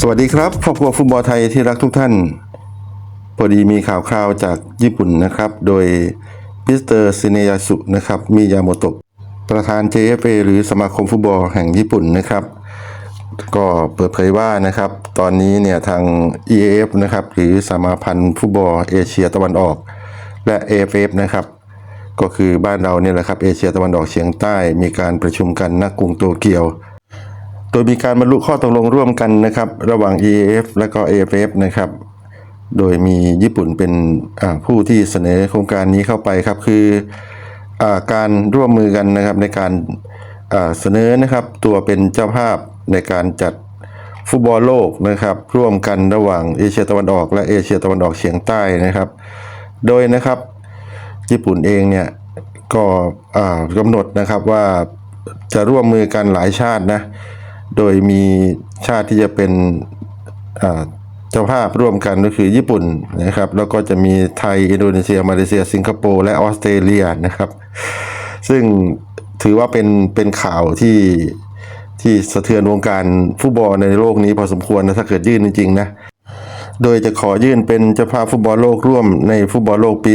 สวัสดีครับครอบครัวฟุตบอลไทยที่รักทุกท่าน พอดีมีข่าวคราวจากญี่ปุ่นนะครับ โดยมิสเตอร์ซิเนยาสุนะครับมิยาโมโตะประธาน JFA หรือสมาคมฟุตบอลแห่งญี่ปุ่นนะครับ ก็เปิดเผยว่านะครับ ตอนนี้เนี่ยทาง EAF นะครับหรือสมาพันธ์ฟุตบอลเอเชียตะวันออก และ AFF นะครับก็คือบ้านเราเนี่ยแหละครับเอเชียตะวันออกเฉียงใต้มีการประชุมกันณกรุงโตเกียว โดยมีการบรรลุข้อตกลงร่วมกันนะครับ ระหว่าง EAF และก็ AFF นะครับ โดยมีญี่ปุ่นเป็นผู้ที่เสนอโครงการนี้เข้าไปครับ คืออการร่วมมือกันนะครับในการเสนอนะครับตัวเป็นเจ้าภาพในการจัดฟุตบอลโลกนะครับ ร่วมกันระหว่างเอเชียตะวันออก และเอเชียตะวันออกเฉียงใต้นะครับ โดยนะครับญี่ปุ่นเองเนี่ยก็กำหนดนะครับว่าจะร่วมมือกันหลายชาตินะ โดยมีชาติที่จะเป็นเจ้าภาพร่วมกันก็คือญี่ปุ่นนะครับ แล้วก็จะมีไทย อินโดนีเซีย มาเลเซีย สิงคโปร์ และออสเตรเลียนะครับ ซึ่งถือว่าเป็นเป็นข่าวที่ที่สะเทือนวงการฟุตบอลในโลกนี้พอสมควรนะถ้าเกิดยื่นจริงๆนะโดยจะขอยื่นเป็นเจ้าภาพฟุตบอลโลกร่วมในฟุตบอลโลกปี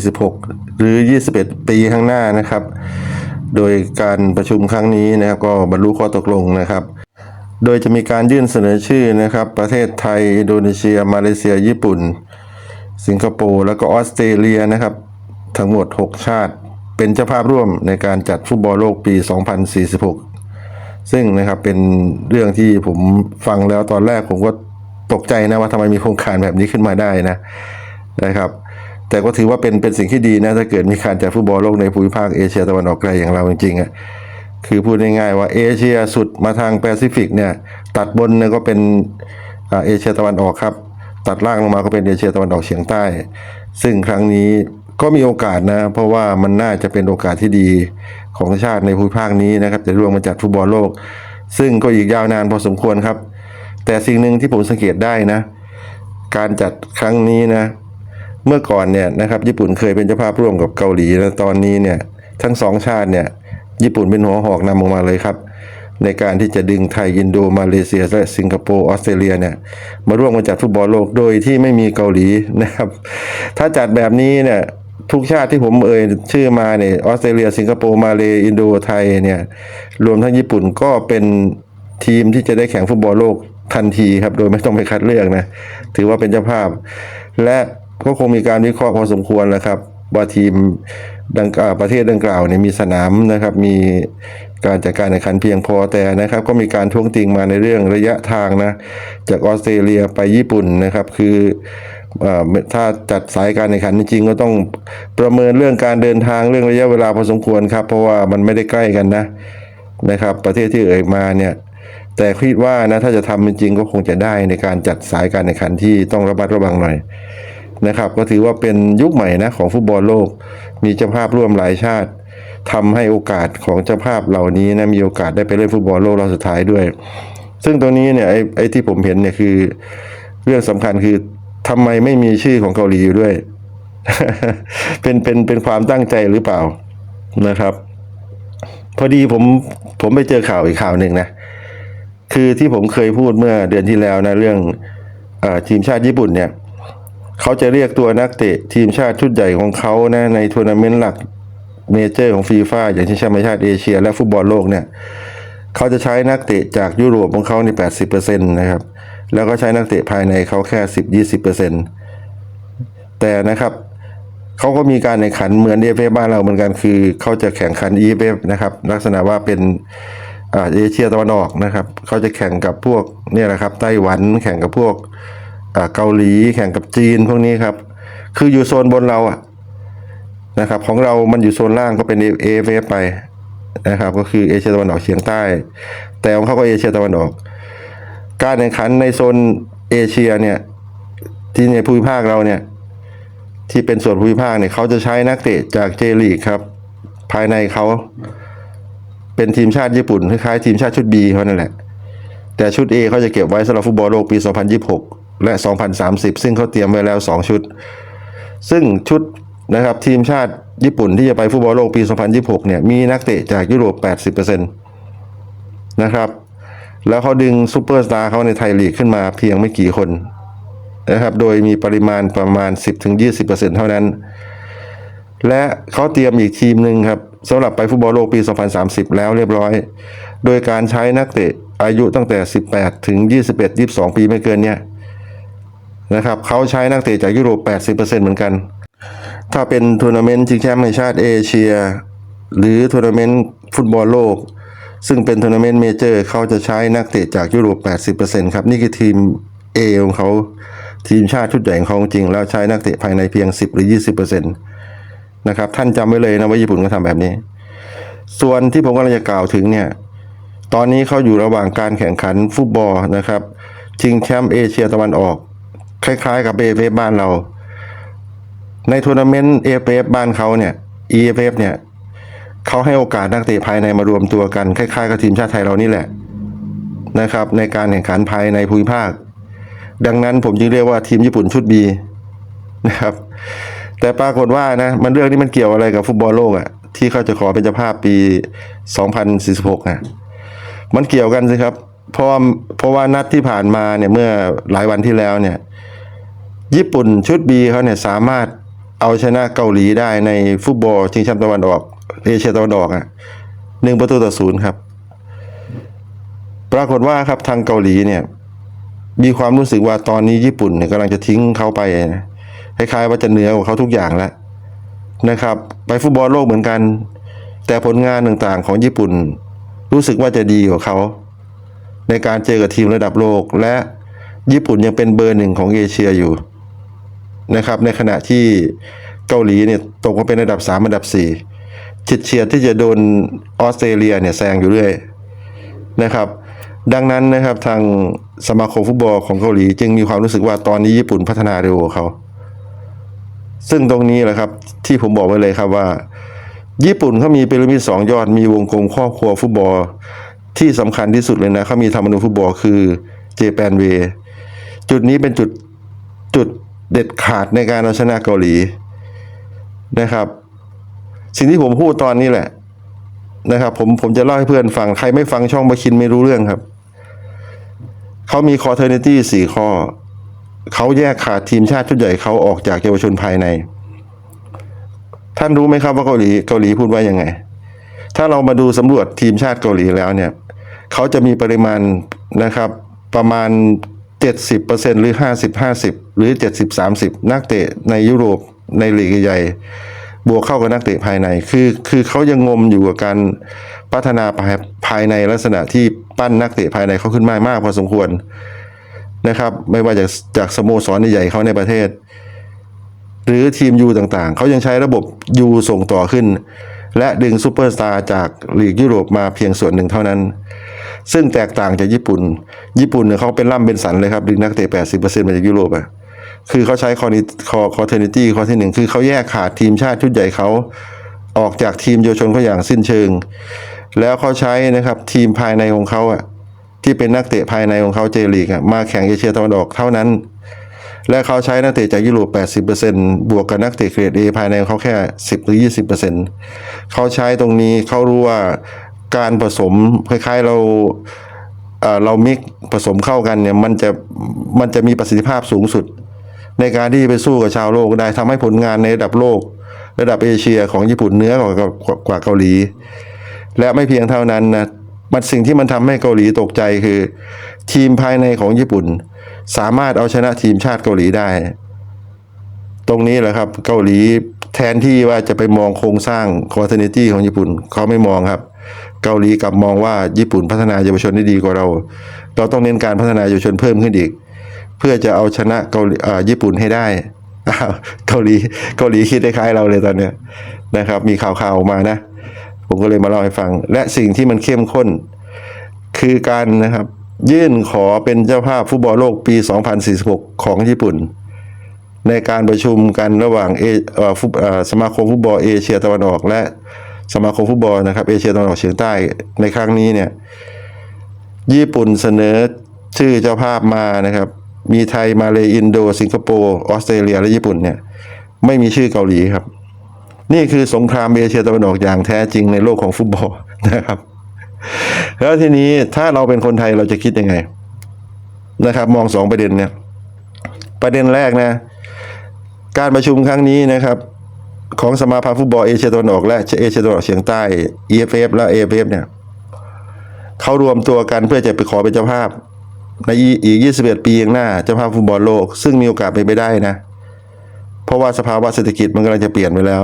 2046 หรือ 21 ปีข้างหน้านะครับ โดยการประชุมครั้งนี้นะครับก็บรรลุข้อตกลงนะครับ โดยจะมีการยื่นเสนอชื่อนะครับ ประเทศไทย อินโดนีเซีย มาเลเซีย ญี่ปุ่น สิงคโปร์แล้วก็ออสเตรเลียนะครับ ทั้งหมด 6 ชาติเป็นเจ้าภาพร่วมในการจัดฟุตบอลโลกปี 2046 ซึ่งนะครับเป็นเรื่องที่ผมฟังแล้วตอนแรกผมก็ตกใจนะว่าทำไมมีโครงการแบบนี้ขึ้นมาได้นะนะครับ แต่ก็ถือว่าเป็นเป็นสิ่งที่ดีนะ ถ้าเกิดมีการจัดฟุตบอลโลกในภูมิภาคเอเชียตะวันออกไกลอย่างเราจริงๆอะคือพูดง่ายๆว่าเอเชียสุดมาทางแปซิฟิกเนี่ย ตัดบนเนี่ยก็เป็นอาเอเชียตะวันออกครับ ตัดล่างลงมาก็เป็นเอเชียตะวันออกเฉียงใต้ ซึ่งครั้งนี้ก็มีโอกาสนะ เพราะว่ามันน่าจะเป็นโอกาสที่ดีของชาติในภูมิภาคนี้นะครับจะร่วมมาจัดฟุตบอลโลก ซึ่งก็อีกยาวนานพอสมควรครับ แต่สิ่งหนึ่งที่ผมสังเกตได้นะ การจัดครั้งนี้นะ เมื่อก่อนเนี่ยนะครับญี่ปุ่นเคยเป็นเจ้าภาพร่วมกับเกาหลีแล้วตอนนี้เนี่ยทั้งสองชาติเนี่ยญี่ปุ่นเป็นหัวหอกนำออกมาเลยครับ ในการที่จะดึงไทยอินโดมาเลเซียและสิงคโปร์ออสเตรเลียเนี่ยมาร่วมกันจัดฟุตบอลโลกโดยที่ไม่มีเกาหลีนะครับ ถ้าจัดแบบนี้เนี่ยทุกชาติที่ผมเอ่ยชื่อมาเนี่ยออสเตรเลีย สิงคโปร์มาเลอินโดไทยเนี่ยรวมทั้งญี่ปุ่นก็เป็นทีมที่จะได้แข่งฟุตบอลโลกทันทีครับ โดยไม่ต้องไปคัดเลือกนะ ถือว่าเป็นเจ้าภาพ และ ก็คงมีการวิเคราะห์พอสมควรแล้วครับ ว่าทีมดังกล่าวประเทศดังกล่าวเนี่ยมีสนามนะครับ มีการจัดการแข่งขันเพียงพอแต่นะครับ ก็มีการท้วงติงมาในเรื่องระยะทางนะจากออสเตรเลียไปญี่ปุ่นนะครับ คือถ้าจัดสายการแข่งขันจริงก็ต้องประเมินเรื่องการเดินทางเรื่องระยะเวลาพอสมควรครับ เพราะว่ามันไม่ได้ใกล้กันนะนะครับ ประเทศที่เอ่ยมาเนี่ยแต่คิดว่านะถ้าจะทำจริงก็คงจะได้ในการจัดสายการแข่งขันที่ต้องระมัดระวังหน่อย นะครับ ก็ถือว่าเป็นยุคใหม่นะของฟุตบอลโลก มีเจ้าภาพร่วมหลายชาติทำให้โอกาสของเจ้าภาพเหล่านี้นะมีโอกาสได้ไปเล่นฟุตบอลโลกรอบสุดท้ายด้วย ซึ่งตรงนี้เนี่ยไอ้ไอที่ผมเห็นเนี่ยคือ เรื่องสำคัญคือทำไมไม่มีชื่อของเกาหลีอยู่ด้วย เป็นเป็นเป็นความตั้งใจหรือเปล่านะครับ พอดีผมผมไปเจอข่าวอีกข่าวหนึ่งนะคือที่ผมเคยพูดเมื่อเดือนที่แล้วนะเรื่องอทีมชาติญี่ปุ่นเนี่ย เขาจะเรียกตัวนักเตะทีมชาติชุดใหญ่ของเขานะในทัวร์นาเมนต์หลักเมเจอร์ของฟีฟ่าอย่างเช่นแชมป์ชาติเอเชีย และฟุตบอลโลกเนี่ยเขาจะใช้นักเตะจากยุโรปของเขาในี่แปดสิบเปอร์เซ็นต์นะครับ แล้วก็ใช้นักเตะภายในเขาแค่สิบยี่สิบเปอร์เซ็นต์แต่นะครับเขาก็มีการแข่งขันเหมือนเอฟเอบ้านเราเหมือนกันคือเขาจะแข่งขันเอฟเอนะครับ ลักษณะว่าเป็นเอเชียตะวันออกนะครับเขาจะแข่งกับพวกเนี่ยแหละครับไต้หวันแข่งกับพวก เกาหลีแข่งกับจีนพวกนี้ครับ คืออยู่โซนบนเราอะนะครับ ของเรามันอยู่โซนล่างก็เป็นเอฟเอไปนะครับ ก็คือเอเชียตะวันออกเฉียงใต้ แต่ของเขาก็เอเชียตะวันออก การแข่งขันในโซนเอเชียเนี่ยที่ในภูมิภาคเราเนี่ยที่เป็นส่วนภูมิภาคเนี่ยเขาจะใช้นักเตะจากเจลีกครับ ภายในเขาเป็นทีมชาติญี่ปุ่นคล้ายๆทีมชาติชุด B เขานั่นแหละ แต่ชุด A เขาจะเก็บไว้สำหรับฟุตบอลโลกปี 2026 และ 2030 ซึ่งเขาเตรียมไว้แล้ว 2 ชุด ซึ่งชุดนะครับทีมชาติญี่ปุ่นที่จะไปฟุตบอลโลกปี 2026 เนี่ยมีนักเตะจากยุโรป 80%นะครับ แล้วเขาดึงซูเปอร์สตาร์เขาในไทยลีกขึ้นมาเพียงไม่กี่คนนะครับ โดยมีปริมาณประมาณ 10-20%เท่านั้น และเขาเตรียมอีกทีมหนึ่งครับสำหรับไปฟุตบอลโลกปี 2030 แล้วเรียบร้อย โดยการใช้นักเตะอายุตั้งแต่ 18 ถึง 21 22 ปีไม่เกินเนี่ย นะครับเขาใช้นักเตะจากยุโรป 80%เหมือนกัน ถ้าเป็นทัวร์นาเมนต์ชิงแชมป์ในชาติเอเชีย หรือทัวร์นาเมนต์ฟุตบอลโลก ซึ่งเป็นทัวร์นาเมนต์เมเจอร์เขาจะใช้นักเตะจากยุโรป 80%ครับนี่คือทีม A ของเขาทีมชาติชุดใหญ่ของเขาจริง แล้วใช้นักเตะภายในเพียง 10 หรือ 20%นะครับท่านจำไว้เลยนะว่าญี่ปุ่นก็ทำแบบนี้ ส่วนที่ผมกำลังจะกล่าวถึงเนี่ยตอนนี้เขาอยู่ระหว่างการแข่งขันฟุตบอลนะครับชิงแชมป์เอเชียตะวันออก คล้าย ๆ กับเอเฟบ้านเรา ในทัวร์นาเมนต์เอฟเอฟบ้านเขาเนี่ย EFF เนี่ยเขาให้โอกาสนักเตะภายในมารวมตัวกัน คล้ายๆกับทีมชาติไทยเรานี่แหละนะครับ ในการแข่งขันภายในภูมิภาค ดังนั้นผมจึงเรียกว่าทีมญี่ปุ่นชุด B นะครับ แต่ปรากฏว่านะมันเรื่องนี้มันเกี่ยวอะไรกับฟุตบอลโลกอะ่ะที่เขาจะขอเป็นเจ้าภาพปี 2046นะมันเกี่ยวกันสิครับ เพราะว่าเพราะว่านัดที่ผ่านมาเนี่ยเมื่อหลายวันที่แล้วเนี่ย ญี่ปุ่นชุด B เขาเนี่ยสามารถเอาชนะเกาหลีได้ในฟุตบอลชิงแชมป์ตะวันออกเอเชียตะวันออกอะหนึ่งประตูต่อศูนย์ครับ ปรากฏว่าครับทางเกาหลีเนี่ย มีความรู้สึกว่าตอนนี้ญี่ปุ่นเนี่ยกำลังจะทิ้งเขาไปนะคล้ายๆว่าจะเหนือกว่าเขาทุกอย่างแล้วนะครับ ไปฟุตบอลโลกเหมือนกัน แต่ผลงานต่างๆของญี่ปุ่น รู้สึกว่าจะดีกว่าเขา ในการเจอกับทีมระดับโลกและญี่ปุ่นยังเป็นเบอร์หนึ่งของเอเชียอยู่ นะครับ ในขณะที่เกาหลีเนี่ยตกมาเป็นอันดับ 3 อันดับ4ฉิดเฉียดที่จะโดนออสเตรเลียเนี่ยแซงอยู่เรื่อยนะครับ ดังนั้นนะครับทางสมาคมฟุตบอลของเกาหลี จึงมีความรู้สึกว่าตอนนี้ญี่ปุ่นพัฒนาเร็วกว่าเขา ซึ่งตรงนี้แหละครับที่ผมบอกไว้เลยครับว่า ญี่ปุ่นเขามีพีระมิดสองยอดมีวงกลมครอบครัวฟุตบอลที่สำคัญที่สุดเลยนะเขามีธรรมนูญฟุตบอลคือเจแปนเวจุดนี้เป็นจุดจุด เด็ดขาดในการเอาชนะเกาหลีนะครับ สิ่งที่ผมพูดตอนนี้แหละนะครับ ผมผมจะเล่าให้เพื่อนฟัง ใครไม่ฟังช่องบาคินไม่รู้เรื่องครับ เขามีคอเทอร์เนตี้สี่ข้อ เขาแยกขาดทีมชาติชุดใหญ่เขาออกจากเยาวชนภายใน ท่านรู้ไหมครับว่าเกาหลีเกาหลีพูดว่ายังไง ถ้าเรามาดูสำรวจทีมชาติเกาหลีแล้วเนี่ย เขาจะมีปริมาณนะครับ ประมาณ 70%หรือ 50-50 หรือ 70-30 นักเตะในยุโรปในลีกใหญ่บวกเข้ากับนักเตะภายใน คือคือเขายังงมอยู่กับการพัฒนาภายภายในลักษณะที่ปั้นนักเตะภายในเขาขึ้นมามากพอสมควรนะครับ ไม่ว่าจากจากสโมสรใหญ่ๆเขาในประเทศ หรือทีมยูต่างๆ เขายังใช้ระบบยูส่งต่อขึ้น และดึงซูเปอร์สตาร์จากลีกยุโรปมาเพียงส่วนหนึ่งเท่านั้น ซึ่งแตกต่างจากญี่ปุ่น ญี่ปุ่นเนี่ยเขาเป็นล่ำเป็นสันเลยครับ ดึงนักเตะ 80%มาจากยุโรปอะคือเขาใช้คอนิคอคอเทนิตี้ข้อที่หนึ่งคือเขาแยกขาดทีมชาติชุดใหญ่เขาออกจากทีมเยาวชนเขาอย่างสิ้นเชิง แล้วเขาใช้นะครับทีมภายในของเขาอะที่เป็นนักเตะภายในของเขาเจลีกอะมาแข่งเอเชียตะวันออกเท่านั้น และเขาใช้นักเตะจากยุโรป 80%บวกกับนักเตะเกรด A ภายในเขาแค่ 10 หรือ 20%เขาใช้ตรงนี้เขารู้ว่าการผสมคล้ายๆเราเรามิกผสมเข้ากันเนี่ยมันจะมันจะมีประสิทธิภาพสูงสุด ในการที่ไปสู้กับชาวโลกได้ทำให้ผลงานในระดับโลก ระดับเอเชียของญี่ปุ่นเหนื้อกว่ากว่ากว่าเกาหลี และไม่เพียงเท่านั้นนะมันสิ่งที่มันทำให้เกาหลีตกใจคือ ทีมภายในของญี่ปุ่น สามารถเอาชนะทีมชาติเกาหลีได้ ตรงนี้แหละครับ เกาหลีแทนที่ว่าจะไปมองโครงสร้างคอร์เทนิตี้ของญี่ปุ่นเขาไม่มองครับ เกาหลีกลับมองว่าญี่ปุ่นพัฒนาเยาวชนได้ดีกว่าเรา เราต้องเน้นการพัฒนาเยาวชนเพิ่มขึ้นอีก เพื่อจะเอาชนะเกาหลีญี่ปุ่นให้ได้เกาหลีเกาหลีคิดคล้ายเราเลยตอนเนี้ยนะครับ มีข่าวๆออกมานะ ผมก็เลยมาเล่าให้ฟัง และสิ่งที่มันเข้มข้น คือการนะครับ ยื่นขอเป็นเจ้าภาพฟุตบอลโลกปี 2046 ของญี่ปุ่น ในการประชุมกันระหว่างเอสมาคมฟุตบอลเอเชียตะวันออก และสมาคมฟุตบอลนะครับเอเชียตะวันออกเฉียงใต้ในครั้งนี้เนี่ยญี่ปุ่นเสนอชื่อเจ้าภาพมานะครับ มีไทยมาเลอินโด สิงคโปร์ออสเตรเลียและญี่ปุ่นเนี่ยไม่มีชื่อเกาหลีครับ นี่คือสงครามเอเชียตะวันออกอย่างแท้จริงในโลกของฟุตบอลนะครับ แล้วทีนี้ถ้าเราเป็นคนไทยเราจะคิดยังไง นะครับ มองสองประเด็นเนี่ย ประเด็นแรกนะ การประชุมครั้งนี้นะครับ ของสมาพันธ์ฟุตบอลเอเชียตะวันออกและเอเชียตะวันออกเฉียงใต้ EFF และ AFF เนี่ยเขารวมตัวกันเพื่อจะไปขอเป็นเจ้าภาพ ในอีก 21 ปีข้างหน้าเจ้าภาพฟุตบอลโลก ซึ่งมีโอกาสเป็นไปได้นะ เพราะว่าสภาวะเศรษฐกิจมันกำลังจะเปลี่ยนไปแล้ว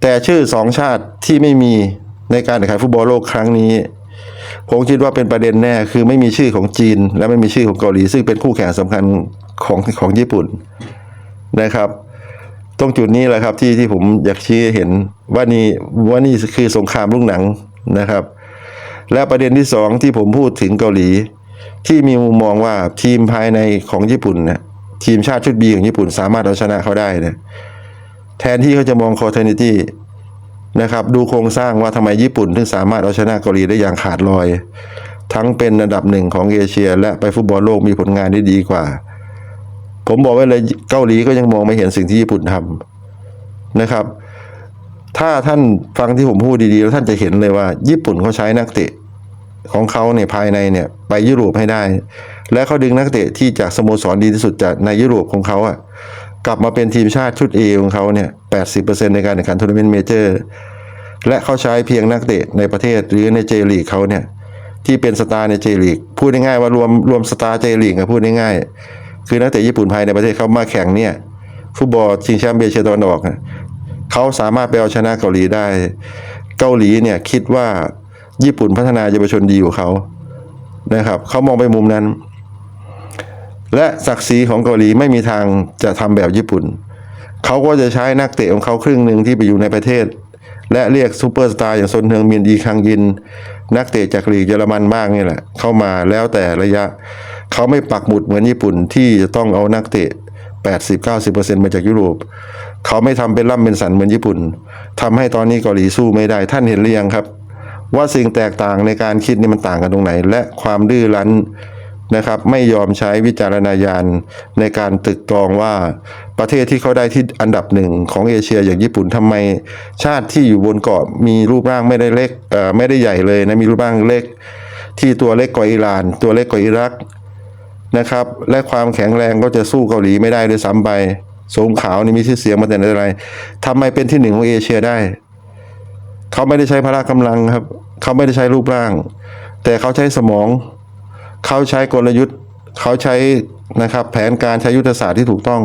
แต่ชื่อสองชาติที่ไม่มี ในการแข่งขันฟุตบอลโลกครั้งนี้ ผมคิดว่าเป็นประเด็นแน่คือไม่มีชื่อของจีน และไม่มีชื่อของเกาหลี ซึ่งเป็นคู่แข่งสำคัญของของญี่ปุ่นนะครับ ตรงจุดนี้แหละครับที่ที่ผมอยากชี้เห็นว่านี่ว่านี่คือสงครามลูกหนังนะครับ และประเด็นที่สองที่ผมพูดถึงเกาหลี ที่มีมุมมองว่าทีมภายในของญี่ปุ่นเนี่ยทีมชาติชุดบีของญี่ปุ่นสามารถเอาชนะเขาได้เนี่ยแทนที่เขาจะมองคอเทนิตี้ นะครับดูโครงสร้างว่าทำไมญี่ปุ่น ถึงสามารถเอาชนะเกาหลีได้อย่างขาดลอย ทั้งเป็นอันดับหนึ่งของเอเชีย และไปฟุตบอลโลกมีผลงานที่ดีกว่า ผมบอกไว้เลยเกาหลีก็ยังมองไม่เห็นสิ่งที่ญี่ปุ่นทำนะครับ ถ้าท่านฟังที่ผมพูดดีๆ แล้วท่านจะเห็นเลยว่า ญี่ปุ่นเขาใช้นักเตะของเขาเนี่ยภายในเนี่ยไปยุโรปให้ได้ และเขาดึงนักเตะที่จากสโมสรดีที่สุดจากในยุโรปของเขาอะกลับมาเป็นทีมชาติชุด A ของเขาเนี่ย 80%ในการแข่งขันทัวร์นาเมนต์เมเจอร์และเขาใช้เพียงนักเตะในประเทศหรือในเจลีกเขาเนี่ยที่เป็นสตาร์ในเจลีกพูดง่ายๆว่ารวมรวมสตาร์เจลีกอะพูดง่ายๆคือนักเตะญี่ปุ่นภายในประเทศเขามาแข่งเนี่ยฟุตบอลชิงแชมป์เอเชียตะวันออกเขาสามารถไปเอาชนะเกาหลีได้ เกาหลีเนี่ยคิดว่าญี่ปุ่นพัฒนาเยาวชนดีกว่าเขานะครับเขามองไปมุมนั้น และศักดิ์ศรีของเกาหลีไม่มีทางจะทำแบบญี่ปุ่น เขาก็จะใช้นักเตะของเขาครึ่งหนึ่งที่ไปอยู่ในประเทศ และเรียกซูเปอร์สตาร์อย่างซนเทืองมินอีคังยิน นักเตะจากลีกเยอรมันบ้างนี่แหละ เข้ามาแล้วแต่ระยะ เขาไม่ปักหมุดเหมือนญี่ปุ่นที่จะต้องเอานักเตะ 80-90%มาจากยุโรป เขาไม่ทำเป็นล่ำเป็นสันเหมือนญี่ปุ่นทำให้ตอนนี้เกาหลีสู้ไม่ได้ท่านเห็นหรือยังครับ ว่าสิ่งแตกต่างในการคิดนี่มันต่างกันตรงไหน และความดื้อรั้นนะครับไม่ยอมใช้วิจารณญาณในการตึกตรองว่า ประเทศที่เขาได้ที่อันดับหนึ่งของเอเชียอย่างญี่ปุ่นทำไมชาติที่อยู่บนเกาะมีรูปร่างไม่ได้เล็กไม่ได้ใหญ่เลยนะมีรูปร่างเล็กที่ตัวเล็กกว่าอิหร่าน ตัวเล็กกว่าอิรักนะครับ และความแข็งแรงก็จะสู้เกาหลีไม่ได้ด้วยซ้ำไปสงขาวนี่มีชื่อเสียงมาแต่ไหนแต่ไรทำไมเป็นที่หนึ่งของเอเชียได้ เขาไม่ได้ใช้พละกำลังครับ เขาไม่ได้ใช้รูปร่าง แต่เขาใช้สมอง เขาใช้กลยุทธ์ เขาใช้นะครับแผนการใช้ยุทธศาสตร์ที่ถูกต้อง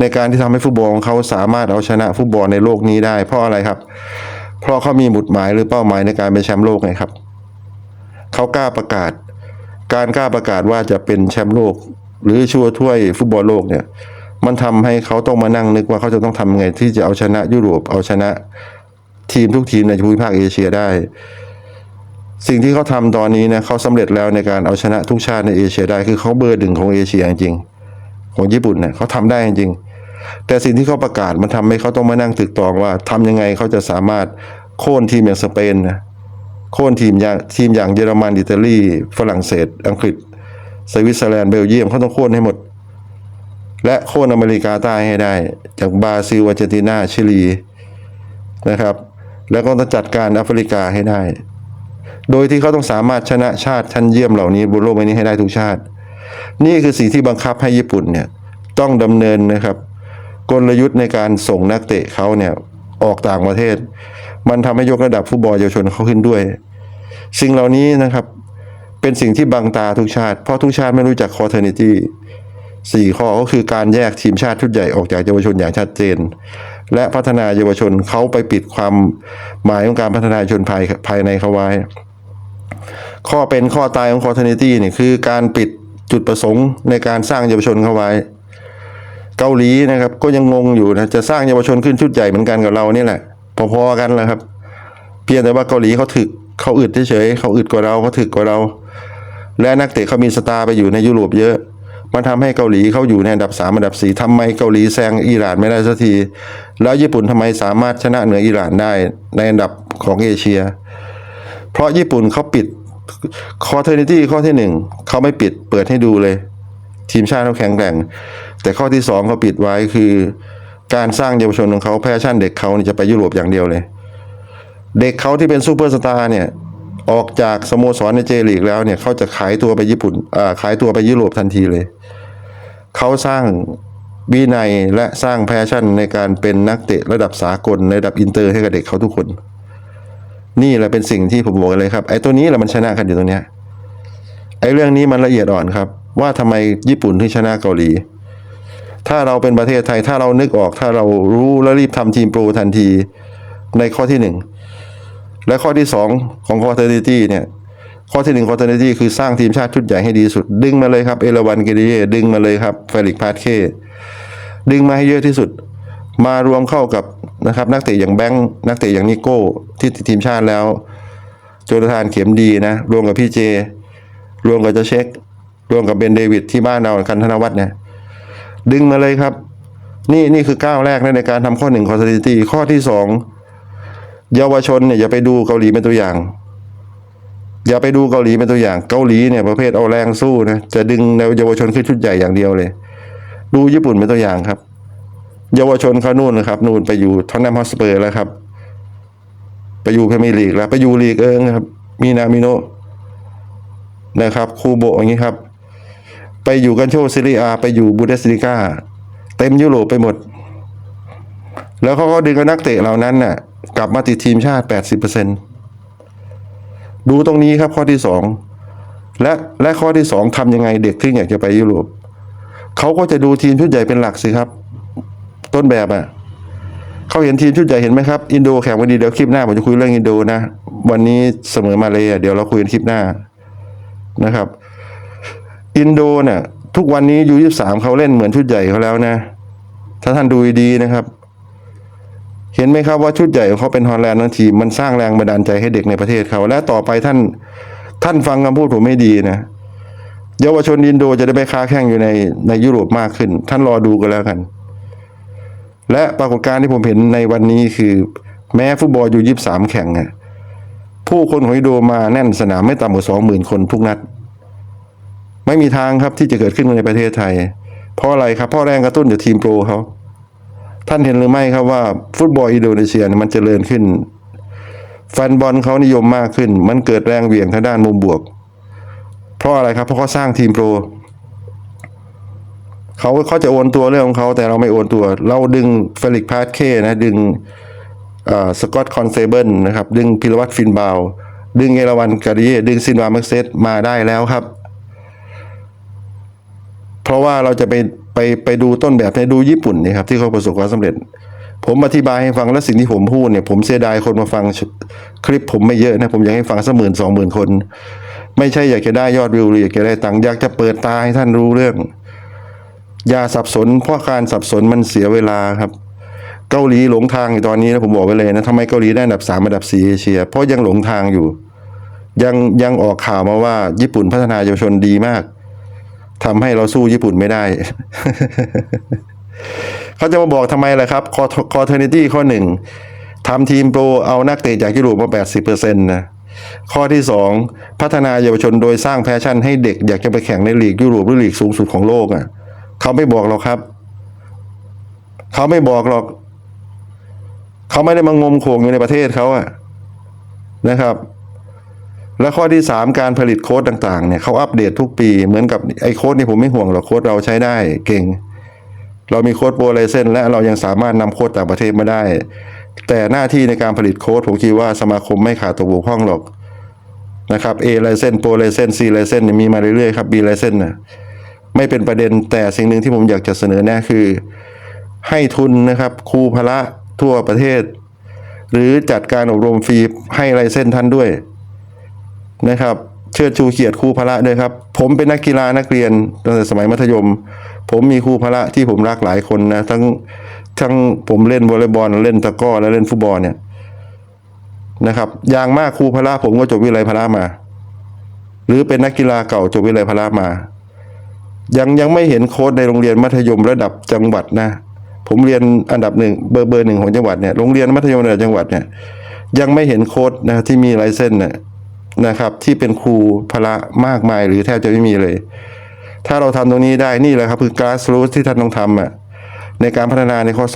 ในการที่ทำให้ฟุตบอลของเขาสามารถเอาชนะฟุตบอลในโลกนี้ได้ เพราะอะไรครับ เพราะเขามีหมุดหมายหรือเป้าหมายในการเป็นแชมป์โลกไงครับเขากล้าประกาศ การกล้าประกาศว่าจะเป็นแชมป์โลก หรือชัวร์ถ้วยฟุตบอลโลกเนี่ย มันทำให้เขาต้องมานั่งนึกว่าเขาจะต้องทำไงที่จะเอาชนะยุโรปเอาชนะทีมทุกทีมในภูมิภาคเอเชียได้ สิ่งที่เขาทำตอนนี้นะเขาสำเร็จแล้วในการเอาชนะทุกชาติในเอเชียได้คือเขาเบอร์หนึ่งของเอเชียจริงๆ ของญี่ปุ่นเนี่ยเขาทำได้จริง แต่สิ่งที่เขาประกาศมันทำให้เขาต้องมานั่งตึกตองว่าทำยังไงเขาจะสามารถโค่นทีมอย่างสเปนนะโค่นทีมอย่างทีมอย่างเยอรมันอิตาลีฝรั่งเศส อังกฤษสวิตเซอร์แลนด์เบลเยียมเขาต้องโค่นให้หมด และโค่นอเมริกาใต้ให้ได้ จากบราซิลอาร์เจนตินาชิลีนะครับ แล้วก็ต้องจัดการแอฟริกาให้ได้ โดยที่เขาต้องสามารถชนะชาติชั้นเยี่ยมเหล่านี้บนโลกใบนี้ให้ได้ทุกชาติ นี่คือสิ่งที่บังคับให้ญี่ปุ่นเนี่ยต้องดำเนินนะครับ กลยุทธ์ในการส่งนักเตะเขาเนี่ยออกต่างประเทศ มันทำให้ยกระดับฟุตบอลเยาวชนเขาขึ้นด้วย สิ่งเหล่านี้นะครับเป็นสิ่งที่บังตาทุกชาติ เพราะทุกชาติไม่รู้จักคอเทนิตี้สี่ข้อก็คือการแยกทีมชาติชุดใหญ่ออกจากเยาวชนอย่างชัดเจน และพัฒนาเยาวชนเขาไปปิดความหมายของการพัฒนาเยาวชนภายภายในเขาไว้ ข้อเป็นข้อตายของคอเทนิตี้เนี่ยคือการปิด จุดประสงค์ในการสร้างเยาวชนเข้าไว้ เกาหลีนะครับ ก็ยังงงอยู่นะจะสร้างเยาวชนขึ้นชุดใหญ่เหมือนกันกับเรานี่แหละ พอๆกันแหละครับ เพียงแต่ว่าเกาหลีเขาถึกเขาอึดเฉยๆเขาอึดกว่าเราเขาถึกกว่าเรา และนักเตะเขามีสตาร์ไปอยู่ในยุโรปเยอะมันทำให้เกาหลีเขาอยู่ในอันดับสามอันดับสี่ทำไมเกาหลีแซงอิหร่านไม่ได้สักที แล้วญี่ปุ่นทำไมสามารถชนะเหนืออิหร่านได้ในอันดับของเอเชีย เพราะญี่ปุ่นเขาปิด คอเทนิตี้ข้อที่หนึ่งเขาไม่ปิดเปิดให้ดูเลย ทีมชาติเขาแข็งแกร่ง แต่ข้อที่สองเขาปิดไว้คือการสร้างเยาวชนของเขาแพชชั่นเด็กเขานี่จะไปยุโรปอย่างเดียวเลย เด็กเขาที่เป็นซูเปอร์สตาร์เนี่ยออกจากสโมสรในเจลีกแล้วเนี่ยเขาจะขายตัวไปญี่ปุ่นอ่าขายตัวไปยุโรปทันทีเลย เขาสร้างวินัยและสร้างแพชชั่นในการเป็นนักเตะระดับสากลระดับอินเตอร์ให้กับเด็กเขาทุกคน นี่แหละเป็นสิ่งที่ผมบอกเลยครับไอ้ตัวนี้แหละมันชนะกันอยู่ตรงเนี้ยไอ้เรื่องนี้มันละเอียดอ่อนครับ ว่าทำไมญี่ปุ่นถึงชนะเกาหลี ถ้าเราเป็นประเทศไทยถ้าเรานึกออก ถ้าเรารู้แล้วรีบทำทีมโปรทันทีในข้อที่หนึ่งและข้อที่สองของคอเทอร์ i ตี้เนี่ยข้อที่หนึ่งคอเทอร์ i ตี้คือสร้างทีมชาติชุดใหญ่ให้ดีสุด ดึงมาเลยครับเอราวันเกเดียดึงมาเลยครับเฟลิกพาสเคดึงมาให้เยอะที่สุด มารวมเข้ากับ นะครับ นักเตะอย่างแบงค์นักเตะอย่างนิโก้ที่ติดทีมชาติแล้ว โจนาธานเข็มดีนะรวมกับพี่เจ รวมกับเจะเช็ครวมกับเบนเดวิดที่บ้านเราคันธนวัฒน์เนี่ยดึงมาเลยครับ นี่นี่คือก้าวแรกนะในการทำข้อหนึ่งคอ r เทอร์ i ตี้ข้อที่สองเยาวชนเนี่ยอย่าไปดูเกาหลีเป็นตัวอย่าง อย่าไปดูเกาหลีเป็นตัวอย่าง เกาหลีเนี่ยประเภทเอาแรงสู้นะจะดึงเยาวชนขึ้นชุดใหญ่อย่างเดียวเลย ดูญี่ปุ่นเป็นตัวอย่างครับ เยาวชนเขานู่นนะครับ นู่นไปอยู่ทอนแนมฮอสเปอร์แล้วครับ ไปอยู่พรีเมียร์ลีกแล้ว ไปอยู่ลีกเอิงครับ มีนามิโนนะครับคูโบอย่างนี้ครับ ไปอยู่กันโชซิริอา ไปอยู่บูเดสลิก้าเต็มยุโรปไปหมด แล้วเขาก็ดึงนักเตะเหล่านั้นน่ะ กลับมาติดทีมชาติ 80%ดูตรงนี้ครับข้อที่สองและและข้อที่สองทำยังไงเด็กที่อยากจะไปยุโรปเขาก็จะดูทีมชุดใหญ่เป็นหลักสิครับ ต้นแบบอะเขาเห็นทีมชุดใหญ่เห็นไหมครับ อินโดแข่งวันดีเดี๋ยวคลิปหน้าผมจะคุยเรื่องอินโดนะ วันนี้เสมอมาเลยเดี๋ยวเราคุยกันคลิปหน้านะครับ อินโดเนี่ยทุกวันนี้ยูยี่สามเขาเล่นเหมือนชุดใหญ่เขาแล้วนะ ถ้าท่านดูดีนะครับ เห็นไหมครับว่าชุดใหญ่เขาเป็นฮอลแลนด์ทั้งทีมมันสร้างแรงบันดาลใจให้เด็กในประเทศเขาและต่อไปท่านท่านฟังคำพูดผมไม่ดีนะเยาวชนอินโดจะได้ไปค้าแข่งอยู่ในในยุโรปมากขึ้น ท่านรอดูกันแล้วกัน และปรากฏการณ์ที่ผมเห็นในวันนี้คือแม้ฟุตบอลอยู่ยีสามแข่งผู้คนของอิโดมาแน่นสนามไม่ต่ำกว่าสองหมื่นคนทุกนัด ไม่มีทางครับที่จะเกิดขึ้นในประเทศไทย เพราะอะไรครับเพราะแรงกระตุ้นจากทีมโปรเขาท่านเห็นหรือไม่ครับว่าฟุตบอลอินโดนีเซียมันเจริญขึ้นแฟนบอลเขานิยมมากขึ้น มันเกิดแรงเหวี่ยงทางด้านมุมบวก เพราะอะไรครับเพราะเขาสร้างทีมโปร เขาเขาจะโอนตัวเรื่องของเขาแต่เราไม่โอนตัว เราดึงเฟลิกพาสเคนะดึงสกอตคอนเซเบิลนะครับ ดึงพิรวัตรฟินบาว ดึงเอราวันการิเยดึงซินวามักเซตมาได้แล้วครับ เพราะว่าเราจะไปไปไปดูต้นแบบในดูญี่ปุ่นนี่ครับที่เขาประสบความสำเร็จ ผมอธิบายให้ฟังและสิ่งที่ผมพูดเนี่ยผมเสียดายคนมาฟังคลิปผมไม่เยอะนะ ผมอยากให้ฟังสักหมื่นสองหมื่นคน ไม่ใช่อยากจะได้ยอดวิวหรืออยากจะได้ตังค์อยากจะเปิดตาให้ท่านรู้เรื่อง อย่าสับสนเพราะการสับสนมันเสียเวลาครับ เกาหลีหลงทางอยู่ตอนนี้นะผมบอกไว้เลยนะทำไมเกาหลีได้อันดับสามอันดับสี่เอเชีย เพราะยังหลงทางอยู่ ยังยังออกข่าวมาว่า ญี่ปุ่นพัฒนาเยาวชนดีมากทำให้เราสู้ญี่ปุ่นไม่ได้ เขาจะมาบอกทำไมล่ะครับคอคอเทอร์นิตี้ข้อหนึ่งทำทีมโปรเอานักเตะจากยุโรปมา 80%นะข้อที่สองพัฒนาเยาวชนโดยสร้างแพชชั่นให้เด็กอยากจะไปแข่งในลีกยุโรปหรือลีกสูงสุดของโลกอะ เขาไม่บอกหรอกครับ เขาไม่บอกหรอก เขาไม่ได้มางมโขงอยู่ในประเทศเขาอะนะครับ และข้อที่สามการผลิตโค้ดต่างๆเนี่ยเขาอัปเดตทุกปีเหมือนกับไอ้โค้ดนี่ผมไม่ห่วงหรอกโค้ดเราใช้ได้เก่ง เรามีโค้ดโปรไลเซนและเรายังสามารถนำโค้ดต่างประเทศมาได้ แต่หน้าที่ในการผลิตโค้ดผมคิดว่าสมาคมไม่ขาดตกบกพร่องหรอกนะครับ A ไลเซนโปรไลเซน C ไลเซนมีมาเรื่อยๆครับ B ไลเซนนะ ไม่เป็นประเด็นแต่สิ่งหนึ่งที่ผมอยากจะเสนอแน่คือ ให้ทุนนะครับครูพละทั่วประเทศ หรือจัดการอบรมฟรีให้ไลเซนท่านด้วยนะครับ เชิดชูเกียรติครูพละด้วยครับ ผมเป็นนักกีฬานักเรียนตั้งแต่สมัยมัธยม ผมมีครูพละที่ผมรักหลายคนนะทั้งทั้งผมเล่นวอลเลย์บอลเล่นตะก้อและเล่นฟุตบอลเนี่ยนะครับอย่างมากครูพละผมก็จบวิไลพละมา หรือเป็นนักกีฬาเก่าจบวิไลพละมา ยังยังไม่เห็นโค้ดในโรงเรียนมัธยมระดับจังหวัดนะ ผมเรียนอันดับหนึ่งเบอร์เบอร์หนึ่งของจังหวัดเนี่ยโรงเรียนมัธยมระดับจังหวัดเนี่ยยังไม่เห็นโค้ดนะที่มีลเซนส์เนี่ยนะครับที่เป็นครูพละมากมายหรือแทบจะไม่มีเลย ถ้าเราทำตรงนี้ได้นี่แหละครับคือกราสรูทที่ท่านต้องทำอะในการพัฒนาในข้อ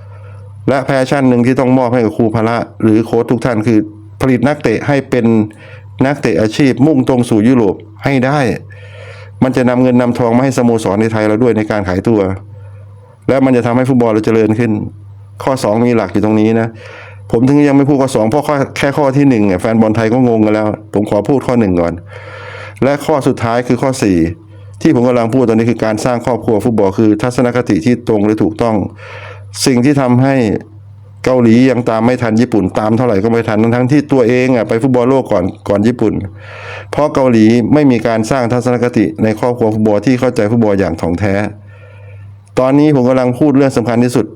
2 และแพชชั่นหนึ่งที่ต้องมอบให้กับครูพละหรือโค้ชทุกท่านคือผลิตนักเตะให้เป็นนักเตะอาชีพมุ่งตรงสู่ยุโรปให้ได้ มันจะนำเงินนำทองมาให้สโมสรในไทยเราด้วยในการขายตัว และมันจะทำให้ฟุตบอลเราเจริญขึ้น ข้อ 2 มีหลักอยู่ตรงนี้นะ ผมถึงยังไม่พูดข้อ 2 เพราะข้อแค่ข้อที่หนึ่งเนี่ยแฟนบอลไทยก็งงกันแล้ว ผมขอพูดข้อหนึ่งก่อน และข้อสุดท้ายคือข้อ 4 ที่ผมกำลังพูดตอนนี้คือการสร้างครอบครัวฟุตบอลคือ ทัศนคติที่ตรงและถูกต้อง สิ่งที่ทำให้ เกาหลียังตามไม่ทันญี่ปุ่น ตามเท่าไหร่ก็ไม่ทันทั้งที่ตัวเองอะไปฟุตบอลโลกก่อนก่อนญี่ปุ่น เพราะเกาหลีไม่มีการสร้างทัศนคติในครอบครัวฟุตบอลที่เข้าใจฟุตบอลอย่างถ่องแท้ ตอนนี้ผมกำลังพูดเรื่องสำคัญที่สุด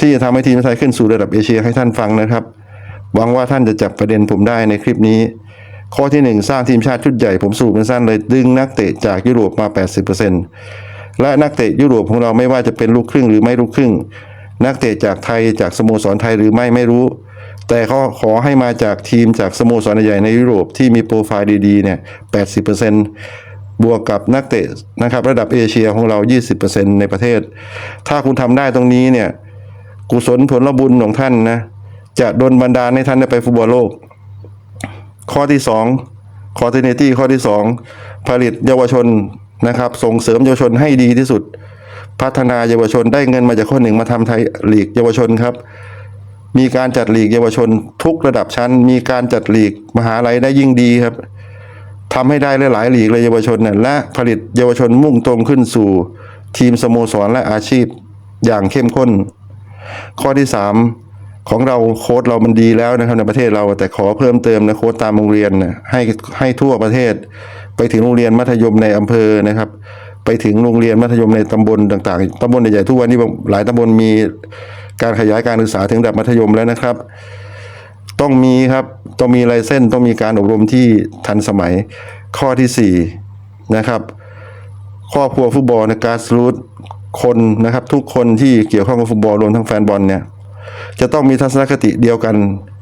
ที่จะทำให้ทีมไทยขึ้นสู่ระดับเอเชียให้ท่านฟังนะครับหวังว่าท่านจะจับประเด็นผมได้ในคลิปนี้ ข้อที่หนึ่งสร้างทีมชาติชุดใหญ่ผมสรุปสั้นเลยดึงนักเตะจากยุโรปมา 80%และนักเตะยุโรปของเราไม่ว่าจะเป็นลูกครึ่งหรือไม่ลูกครึ่ง นักเตะจากไทยจากสโมสรไทยหรือไม่ไม่รู้ แต่เขาขอให้มาจากทีมจากสโมสรใหญ่ในยุโรปที่มีโปรไฟล์ดีๆเนี่ย80%บวกกับนักเตะนะครับระดับเอเชียของเรา 20%ในประเทศ ถ้าคุณทำได้ตรงนี้เนี่ยกุศลผลบุญของท่านนะจะดลบันดาลให้ท่านได้ไปฟุตบอลโลก ข้อที่สองคอ r ิเนตี้ข้อที่สองผลิตเยาวชนนะครับ ส่งเสริมเยาวชนให้ดีที่สุด พัฒนาเยาวชนได้เงินมาจากข้อหนึ่งมาทำไทยลีกเยาวชนครับ มีการจัดลีกเยาวชนทุกระดับชั้น มีการจัดลีกมหาลัยได้ยิ่งดีครับทำให้ได้หลายๆลีกเลยเยาวชนเนี่ยและผลิตเยาวชนมุ่งตรงขึ้นสู่ทีมสโมสรและอาชีพอย่างเข้มข้น ข้อที่สามของเราโค้ดเรามันดีแล้วนะครับในประเทศเราแต่ขอเพิ่มเติมนะโค้ดตามโรงเรียนนะให้ให้ทั่วประเทศ ไปถึงโรงเรียนมัธยมในอำเภอนะครับ ไปถึงโรงเรียนมัธยมในตำบลต่างๆตำบลใหญ่ๆทุกวันนี้หลายตำบลมีการขยายการศึกษาถึงระดับมัธยมแล้วนะครับ ต้องมีครับต้องมีลายเส้นต้องมีการอบรมที่ทันสมัยข้อที่สี่นะครับครอบครัวฟุตบอลนะการรูทคนนะครับ ทุกคนที่เกี่ยวข้องกับฟุตบอลรวมทั้งแฟนบอลเนี่ยจะต้องมีทัศนคติเดียวกัน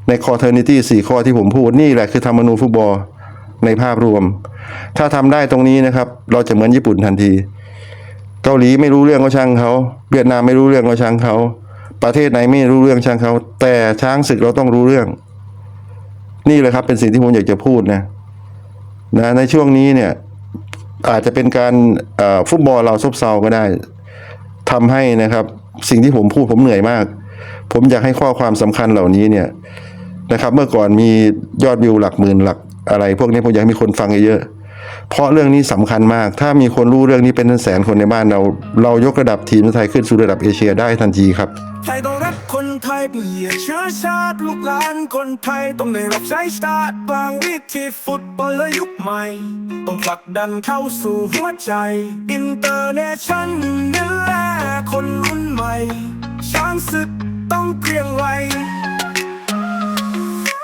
ในคอเทอร์นิตี้สี่ข้อที่ผมพูดนี่แหละคือธรรมนูญฟุตบอลในภาพรวม ถ้าทำได้ตรงนี้นะครับ เราจะเหมือนญี่ปุ่นทันที เกาหลีไม่รู้เรื่องก็ช่างเขา เวียดนามไม่รู้เรื่องก็ช่างเขา ประเทศไหนไม่รู้เรื่องช่างเขา แต่ช้างศึกเราต้องรู้เรื่อง นี่เลยครับเป็นสิ่งที่ผมอยากจะพูดนะนะในช่วงนี้เนี่ยอาจจะเป็นการฟุตบอลเราซบเซาก็ได้ทำให้นะครับ สิ่งที่ผมพูดผมเหนื่อยมาก ผมอยากให้ข้อความสำคัญเหล่านี้เนี่ยนะครับ เมื่อก่อนมียอดวิวหลักหมื่นหลักอะไร พวกนี้ผมอยากให้มีคนฟังเยอะ เพราะเรื่องนี้สำคัญมาก ถ้ามีคนรู้เรื่องนี้เป็นแสนคนในบ้านเรา เรายกระดับทีมไทยขึ้นสู่ระดับเอเชียได้ทันทีครับไทยต้องรักคนไทยเปลี่ยนเชื้อชาติลูกหลานคนไทยต้องได้รับใช้ชาติบางวิธีฟุตบอลยุคใหม่ ต้องผลักดันเข้าสู่หัวใจ อินเตอร์เนชั่นนี่แหละคนรุ่นใหม่ ช้างศึกต้องเกรียงไกร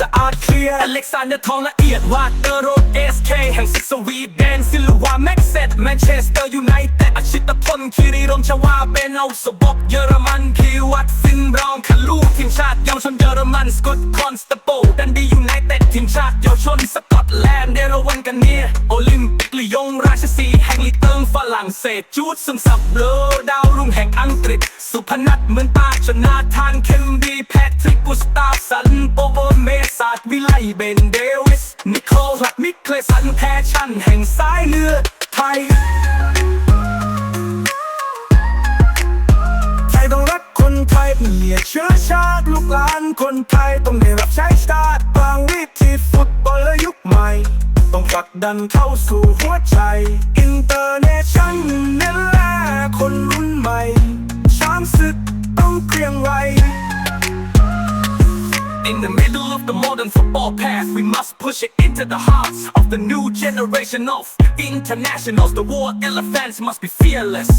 สะอาดเคลียร์อเล็กซานเดอร์ทองละเอียดวาดเตอร์โรดเอสเคแห่งซิกสวีเดนซิลวาแม็กเซตแมนเชสเตอร์ยูไนเต็ดอาชิตพลคิริรมชวาเบนเอาสบกเยอรมันคีวัตฟินบรองคาลูทีมชาติเยาวชนเยอรมันสกอตคอนสตาโปดันดียูไนเต็ดทีมชาติเยาวชนสกอตแลนด์เดรวันกันเนียโอลิมปิ กลียงราชสีแห่งลีเติงฝรั่งเศสจูดซึมซับเบลอดาวรุ่งแห่งอังกฤษ สุพนัทเหมือนตาชนาธานเคมดีแพทริกกุสตาฟสันโปโบเมสาดวิไลเบนเดวิส นิโคลัดมิเคลสันแพชชั่นแห่งสายเลือดไทยไทยต้องรักคนไทยเป็นเหลียเชื้อชาติลูกหลานคนไทยต้องได้รับใช้ชาติ ผลักดันเข้าสู่หัวใจ อินเตอร์เนชั่นนี่แหละคนรุ่นใหม่ ช้างศึกต้องเกรียงไกร In the middle of the modern football past, we must push it into the hearts of the new generation of internationals. The war elephants must be fearless.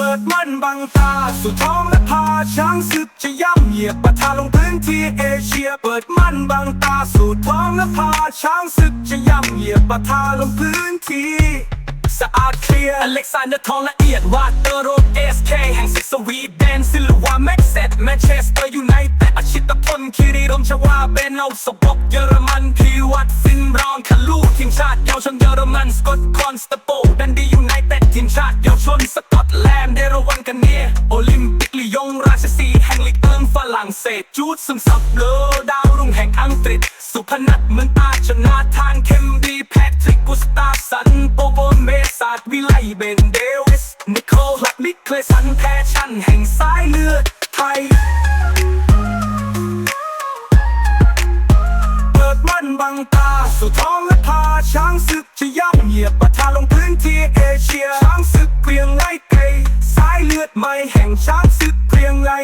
เปิดมันบังตาสู่ท้องและพาช้างศึกจะย่ำเหยียบปะทาลงพื้นที่เอเชีย เปิดมันบังตาสู่ท้องและพาช้างศึกจะย่ำเหยียบปะทาลงพื้นที่สะอาดเคลียร์อเล็กซานเดอร์ทองละเอียดวาเตอร์โรดเอสเคแห่งสิสวีเดนซิลวาแม็กเซตแมนเชสเตอร์ยูไนเต็ดอาชิตพลคิริรมชวาเบนเอาสปอกเยอรมันพีวัตฟินรองคาลูทีมชาติเยาวชนเยอรมันสกอตคอนสเตโปดันดียูไนเต็ดทีมชาติ นสกอตแลนด์เดรวันกันเนียโอลิมปิกลียง ราชสีห์แห่งลีกเอิงฝรั่งเศส จูดซึมซับเลอดาวรุ่งแห่งอังกฤษ สุพนัทเมืองตาชนาทานเคมดีแพทริกกุสตาสัน โปโบเมสาดวิไลเบนเดวิสนิโคลลักนิเคลสันแพชชั่นแห่งสายเลือดไทย บังตา สู่ท้องและพาช้างศึกจะย่ำเหยียบประทาลงพื้นที่เอเชีย ช้างศึกเกลียงไล่ไกลสายเลือดใหม่แห่งช้างศึกเกลียงไล่